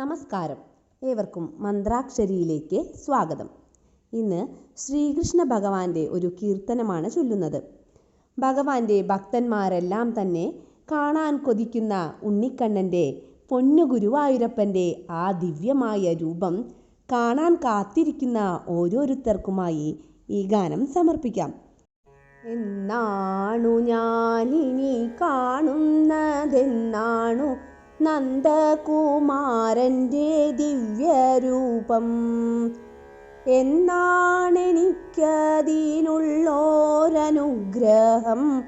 നമസ്കാരം. ഏവർക്കും മന്ത്രാക്ഷരിയിലേക്ക് സ്വാഗതം. ഇന്ന് ശ്രീകൃഷ്ണ ഭഗവാന്റെ ഒരു കീർത്തനമാണ് ചൊല്ലുന്നത്. ഭഗവാന്റെ ഭക്തന്മാരെല്ലാം തന്നെ കാണാൻ കൊതിക്കുന്ന ഉണ്ണിക്കണ്ണന്റെ പൊന്നുഗുരുവായൂരപ്പന്റെ ആ ദിവ്യമായ രൂപം കാണാൻ കാത്തിരിക്കുന്ന ഓരോരുത്തർക്കുമായി ഈ ഗാനം സമർപ്പിക്കാം. എന്നാണു ഞാനിനി കാണുന്നതെന്നാണു നന്ദകുമാരന്റെ ദിവ്യരൂപം. എന്നാണെനിക്കതിനുള്ളോരനുഗ്രഹം.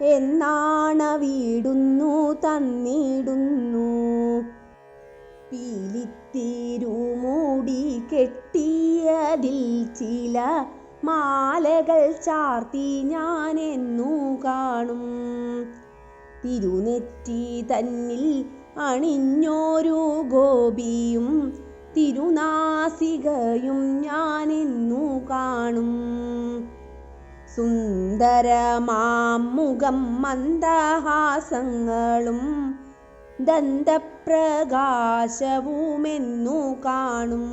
എന്നാണവിടുന്നു തന്നിടുന്നു. പീലിത്തിരുമൂടി കെട്ടിയതിൽ ചില മാലകൾ ചാർത്തി ഞാൻ ഞാനെന്നു കാണും. തിരുനെറ്റി തന്നിൽ അണിഞ്ഞോരു ഗോപിയും തിരുനാസികയും ഞാനിന്നു കാണും. സുന്ദരമാമുഖം മന്ദഹാസങ്ങളും ദന്തപ്രകാശവുമെന്നു കാണും.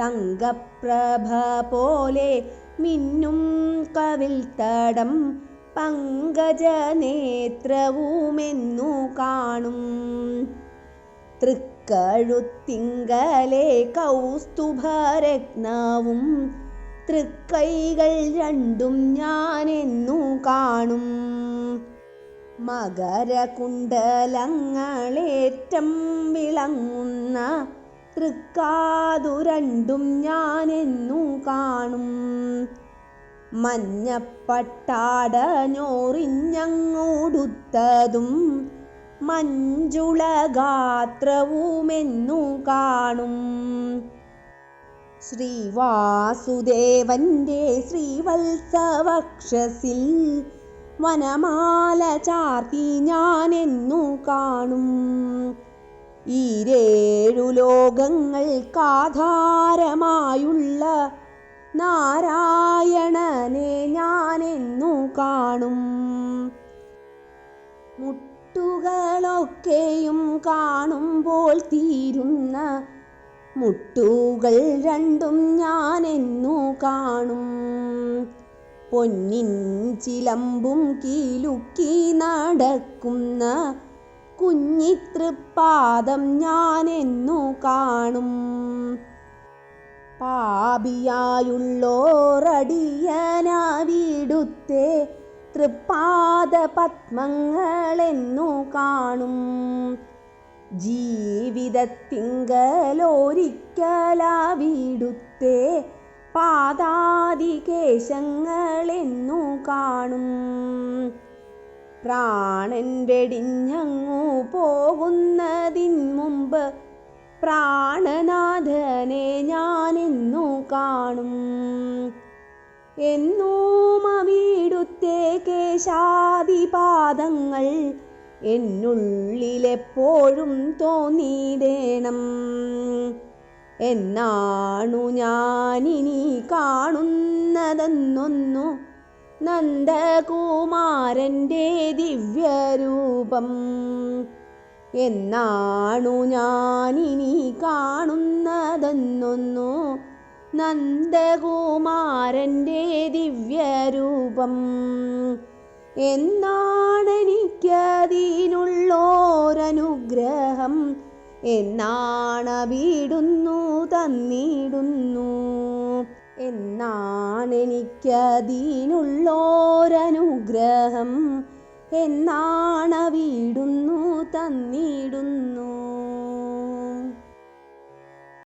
തങ്കപ്രഭ പോലെ മിന്നും കവിൽത്തടം പങ്കജനേത്രവുമെന്നു കാണും. തൃക്കഴുത്തിങ്കലെ കൗസ്തുഭരത്നവും തൃക്കൈകൾ രണ്ടും ഞാനെന്നു കാണും. മകരകുണ്ടലങ്ങളേറ്റം വിളങ്ങുന്ന തൃക്കാതു രണ്ടും ഞാനെന്നു കാണും. മഞ്ഞപ്പട്ടാട മഞ്ജുളഗാത്രവുമെന്നു മഞ്ജുള ഗാത്രവുമെന്നു കാണും. ശ്രീവാസുദേവന്റെ ശ്രീവത്സവക്ഷസിൽ വനമാല ചാർത്തി ഞാനെന്നു കാണും. ഈരേഴു ലോകങ്ങൾക്കാധാരമായുള്ള നാരായണനെ ഞാനെന്നു കാണും. മുട്ടുകളൊക്കെയും കാണുമ്പോൾ തീരുന്ന മുട്ടുകൾ രണ്ടും ഞാനെന്നു കാണും. പൊന്നിൻ ചിലമ്പും കീലുക്കി നടക്കുന്ന കുഞ്ഞിത്തൃപ്പാദം ഞാനെന്നു കാണും. പാപിയായുള്ളോറടിയനാവിടുത്തെ തൃപ്പാദ പത്മങ്ങളെന്നു കാണും. ജീവിതത്തിങ്കലോരിക്കലാവിടുത്തെ പാദാദികേശങ്ങളെന്നു കാണും. പ്രാണൻ വെടിഞ്ഞങ്ങു പോകുന്നതിൻ മുമ്പ് പ്രാണനാഥനെ ഞാനെന്നു കാണും. എന്നും അവിടുത്തെ കേശാദിപാദങ്ങൾ എന്നുള്ളിലെപ്പോഴും തോന്നിയിടേണം എന്നാണു ഞാനിനി കാണുന്നതെന്നൊന്നു നന്ദകുമാരന്റെ ദിവ്യരൂപം. എന്നാണു ഞാനിനി കാണുന്നതെന്നൊന്നു നന്ദകുമാരന്റെ ദിവ്യരൂപം. എന്നാണെനിക്കതിനുള്ളോരനുഗ്രഹം എന്നാണവിടുന്നു തന്നിടുന്നു. എന്നാണെനിക്കതിനുള്ളോരനുഗ്രഹം എന്നാണവിടുന്നു തന്നിടുന്നു?